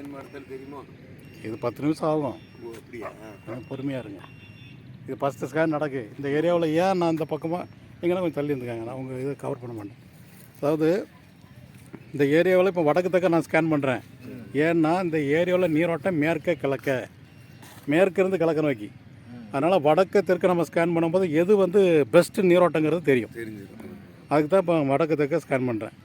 ரங்கன் மரத்தில் தெரியுமோ? இது பத்து நிமிஷம் ஆகும். ஓ அப்படியா? பொறுமையாக இருங்க. இது ஃபஸ்ட்டு ஸ்கேன் நடக்கு. இந்த ஏரியாவில் ஏன் நான் இந்த பக்கமாக நீங்களாம் கொஞ்சம் தள்ளி இருந்துக்காங்க நான் உங்கள் இதை கவர் பண்ண மாட்டேன். அதாவது இந்த ஏரியாவில் இப்போ வடக்கு தக்க நான் ஸ்கேன் பண்ணுறேன் ஏன்னா இந்த ஏரியாவில் நீரோட்டம் மேற்க கிழக்க மேற்கு இருந்து கிழக்க நோக்கி. அதனால் வடக்கு தெற்கு நம்ம ஸ்கேன் பண்ணும்போது எது வந்து பெஸ்ட்டு நீரோட்டங்கிறது தெரியும். அதுக்கு தான் இப்போ வடக்கு தெற்க ஸ்கேன் பண்ணுறேன்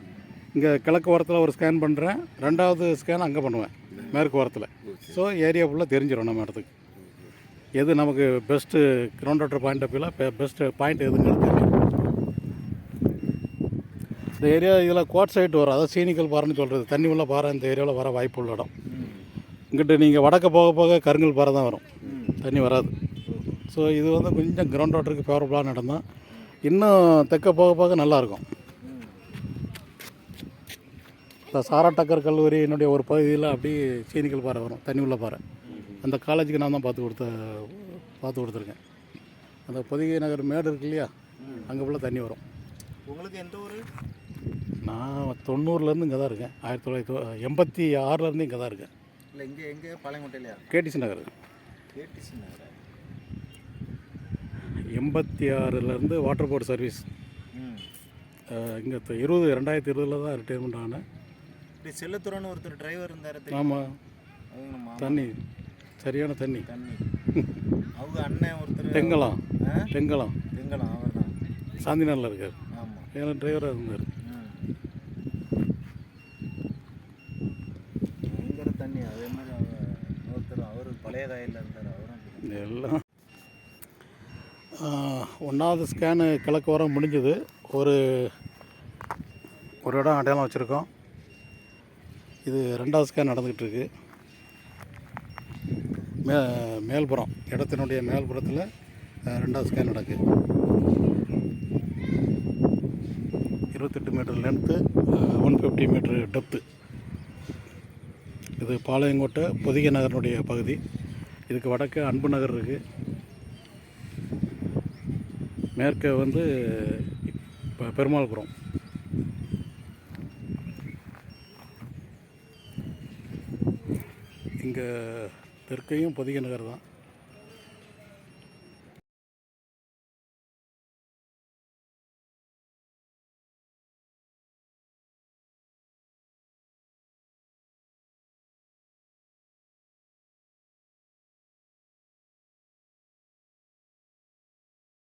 இங்கே கிழக்கு ஓரத்தில் ஒரு ஸ்கேன் பண்ணுறேன் ரெண்டாவது ஸ்கேன் அங்கே பண்ணுவேன். மேற்கு ஓரத்தில். ஸோ ஏரியா ஃபுல்லாக தெரிஞ்சிடும் நம்ம இடத்துக்கு. எது நமக்கு best ground water point of வியூவில் பெஸ்ட்டு பாயிண்ட் எதுங்கிறது தெரியும் இந்த ஏரியா இதில் கோட் சைட் வரும். அதாவது சீனிக்கல் பாறைன்னு சொல்கிறது தண்ணி உள்ள பாறை இந்த ஏரியாவில் வர வாய்ப்பு உள்ள இடம். இங்கிட்டு நீங்கள் வடக்க போக போக கருங்கல் பாறை தான் வரும். தண்ணி வராது. ஸோ இது வந்து கொஞ்சம் கிரவுண்ட் வாட்டருக்கு ஃபேவரபுளான இடம் தான் இன்னும் தெற்க போக போக நல்லாயிருக்கும் இந்த சாரா டக்கர் கல்லூரியினுடைய ஒரு பகுதியில் அப்படியே சீனிக்கல் பாறை வரும் தண்ணி உள்ள பாறை. அந்த காலேஜுக்கு நான் தான் பார்த்து கொடுத்த பார்த்து கொடுத்துருக்கேன். அந்த பொதிகை நகர் மேடு இருக்கு இல்லையா அங்கே ஃபுல்லாக தண்ணி வரும். உங்களுக்கு எந்த ஊர்? நான் தொண்ணூறுலேருந்து இங்கே தான் இருக்கேன். ஆயிரத்தி தொள்ளாயிரத்தி எண்பத்தி ஆறுலேருந்து இங்கே தான் இருக்கேன். இல்லை இங்கே எங்கே? பாளையங்கோட்டையிலையா கேடிசி நகர். கேடிசி நகரா? எண்பத்தி ஆறுலேருந்து வாட்டர் போர்டு சர்வீஸ் இங்கே இருபது ரெண்டாயிரத்தி இருபதில் தான் ரிட்டையர்மெண்ட் ஆனேன். இப்படி செல்லத்துறன்னு ஒருத்தர் டிரைவர் இருந்தார் ஆமாம் தண்ணி. சரியான தண்ணி. தண்ணி. அவங்க அண்ணன் ஒருத்தர் தெங்கலம். தெங்கலம். தெங்கலாம் அவர் தான் சாந்திநகரில் இருக்கார். ஆமாம் ஏன்னா டிரைவராக இருந்தார். பயங்கர தண்ணி. அதே மாதிரி அவர் ஒருத்தர் அவர் பழைய காயில் இருந்தார். அவரும் எல்லாம். ஒன்றாவது ஸ்கேனு கிழக்கு வர முடிஞ்சது. ஒரு ஒரு இடம் அடையாளம் வச்சுருக்கோம். இது ரெண்டாவது ஸ்கேன் நடந்துக்கிட்டு இருக்கு மே மேல்புறம் இடத்தினுடைய மேல்புறத்தில் ரெண்டாவது ஸ்கேன் நடக்கு. இருபத்தெட்டு metre length one fifty metre depth இது பாளையங்கோட்டை பொதிகை நகரினுடைய பகுதி. இதுக்கு வடக்கு அன்பு நகர் இருக்குது மேற்கே வந்து இப்போ பெருமாள்புரம். இங்கே தெற்கையும் பொதிகை நகர் தான்.